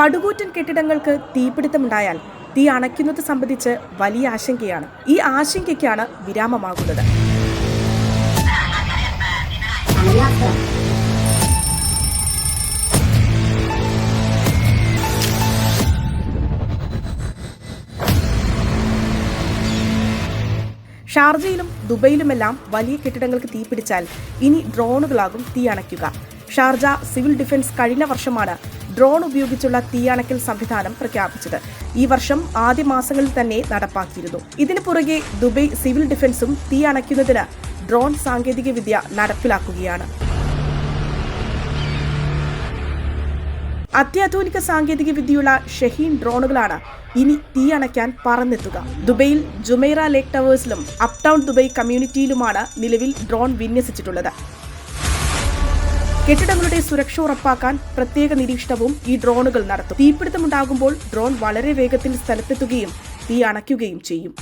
പടുകൂറ്റൻ കെട്ടിടങ്ങൾക്ക് തീപിടുത്തമുണ്ടായാൽ തീ അണയ്ക്കുന്നത് സംബന്ധിച്ച് വലിയ ആശങ്കയാണ്. ഈ ആശങ്കയ്ക്കാണ് വിരാമമാകുന്നത്. ഷാർജയിലും ദുബൈയിലുമെല്ലാം വലിയ കെട്ടിടങ്ങൾക്ക് തീപിടിച്ചാൽ ഇനി ഡ്രോണുകളാകും തീ അണയ്ക്കുക. ഷാർജ സിവിൽ ഡിഫൻസ് കഴിഞ്ഞ വർഷമാണ് ഡ്രോൺ ഉപയോഗിച്ചുള്ള തീയണക്കൽ സംവിധാനം പ്രഖ്യാപിച്ചത്. ഈ വർഷം ആദ്യ മാസങ്ങളിൽ തന്നെ നടപ്പാക്കിയിരുന്നു. ഇതിനു പുറകെ ദുബൈ സിവിൽ ഡിഫൻസും തീ അണയ്ക്കുന്നതിന് ഡ്രോൺ സാങ്കേതികവിദ്യ നടപ്പിലാക്കുകയാണ്. അത്യാധുനിക സാങ്കേതികവിദ്യയുള്ള ഷഹീൻ ഡ്രോണുകളാണ് ഇനി തീ അണയ്ക്കാൻ പറന്നെത്തുക. ദുബൈയിൽ ജുമൈറ ലേക്ക് ടവേഴ്സിലും അപ്ടൗൺ ദുബൈ കമ്മ്യൂണിറ്റിയിലുമാണ് നിലവിൽ ഡ്രോൺ വിന്യസിച്ചിട്ടുള്ളത്. കെട്ടിടങ്ങളുടെ സുരക്ഷ ഉറപ്പാക്കാൻ പ്രത്യേക നിരീക്ഷണവും ഈ ഡ്രോണുകൾ നടത്തും. തീപിടുത്തമുണ്ടാകുമ്പോൾ ഡ്രോൺ വളരെ വേഗത്തിൽ സ്ഥലത്തെത്തുകയും തീ അണയ്ക്കുകയും ചെയ്യും.